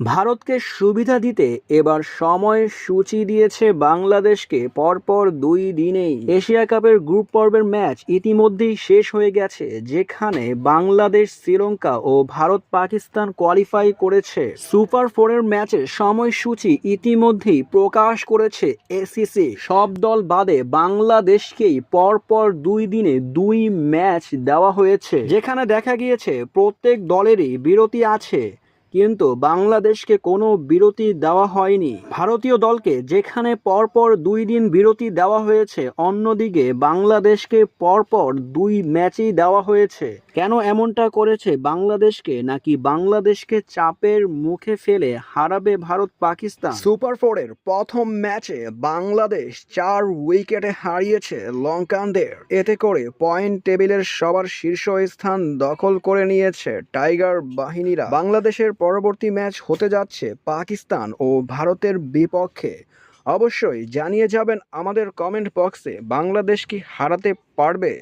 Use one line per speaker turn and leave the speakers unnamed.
ভারতকে সুবিধা দিতে এবার সময় সূচি দিয়েছে বাংলাদেশকে। পরপর দুই দিনেই এশিয়া কাপের গ্রুপ পর্বের ম্যাচ ইতিমধ্যেই শেষ হয়ে গেছে, যেখানে বাংলাদেশ, শ্রীলঙ্কা ও ভারত, পাকিস্তান কোয়ালিফাই করেছে। সুপার ফোরের ম্যাচের সময়সূচি ইতিমধ্যেই প্রকাশ করেছে এসিসি সব দল বাদে বাংলাদেশকেই পরপর দুই দিনে দুই ম্যাচ দেওয়া হয়েছে, যেখানে দেখা গিয়েছে প্রত্যেক দলেরই বিরতি আছে। কিন্তু বাংলাদেশকে কোনো বিরতি দেওয়া হয়নি। ভারতীয় দলকে যেখানে পরপর দুই দিন বিরতি দেওয়া হয়েছে, অন্যদিকে বাংলাদেশকে পরপর দুই ম্যাচই দেওয়া হয়েছে। কেন এমনটা করেছে বাংলাদেশকে, নাকি বাংলাদেশকে চাপের মুখে ফেলে হারাবে ভারত পাকিস্তান? সুপার ফোরের প্রথম ম্যাচে বাংলাদেশ চার উইকেটে হারিয়েছে লঙ্কানদের। এতে করে পয়েন্ট টেবিলের সবার শীর্ষ স্থান দখল করে নিয়েছে টাইগার বাহিনীরা। বাংলাদেশের পরবর্তী ম্যাচ হতে যাচ্ছে পাকিস্তান ও ভারতের বিপক্ষে। অবশ্যই জানিয়ে যাবেন আমাদের কমেন্ট বক্সে বাংলাদেশ কি হারাতে পারবে?